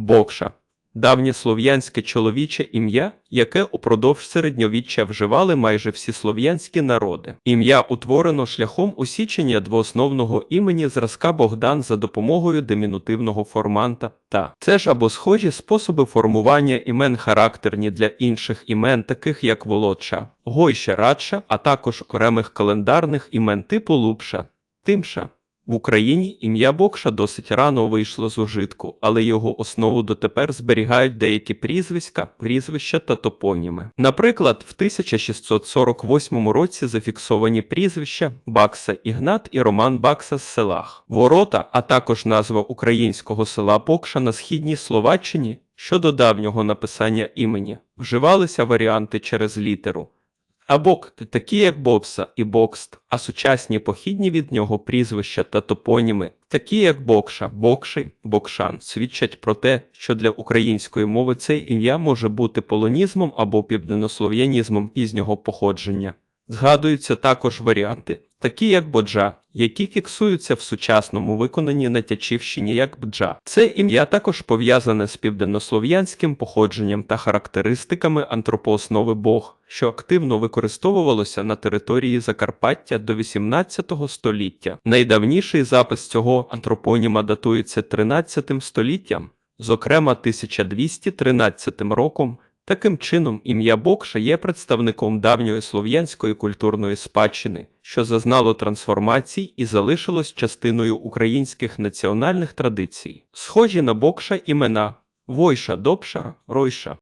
Бокша давнє слов'янське чоловіче ім'я, яке упродовж середньовіччя вживали майже всі слов'янські народи. Ім'я утворено шляхом усічення двоосновного імені зразка Богдан за допомогою димінутивного форманта та це ж або схожі способи формування імен характерні для інших імен, таких як Володша, Гойша, Радша, а також окремих календарних імен типу Лупша, Тимша. В Україні ім'я Бокша досить рано вийшло з ужитку, але його основу дотепер зберігають деякі прізвиська, прізвища та топоніми. Наприклад, в 1648 році зафіксовані прізвища Бакса Ігнат і Роман Бакса з селах Ворота, а також назва українського села Бокша на східній Словаччині. Щодо давнього написання імені, вживалися варіанти через літеру. Абок такі як Бокса і Бокст, а сучасні похідні від нього прізвища та топоніми, такі як Бокша, Бокший, Бокшан, свідчать про те, що для української мови це ім'я може бути полонізмом або південнослов'янізмом пізнього походження. Згадуються також варіанти, такі як Боджа, які фіксуються в сучасному виконанні на Тячівщині як Бджа. Це ім'я також пов'язане з південнослов'янським походженням та характеристиками антропооснови Бог, що активно використовувалося на території Закарпаття до 18 століття. Найдавніший запис цього антропоніма датується 13 століттям, зокрема 1213 роком. Таким чином, ім'я Бокша є представником давньої слов'янської культурної спадщини, що зазнало трансформацій і залишилось частиною українських національних традицій. Схожі на Бокша імена Войша, Добша, Ройша.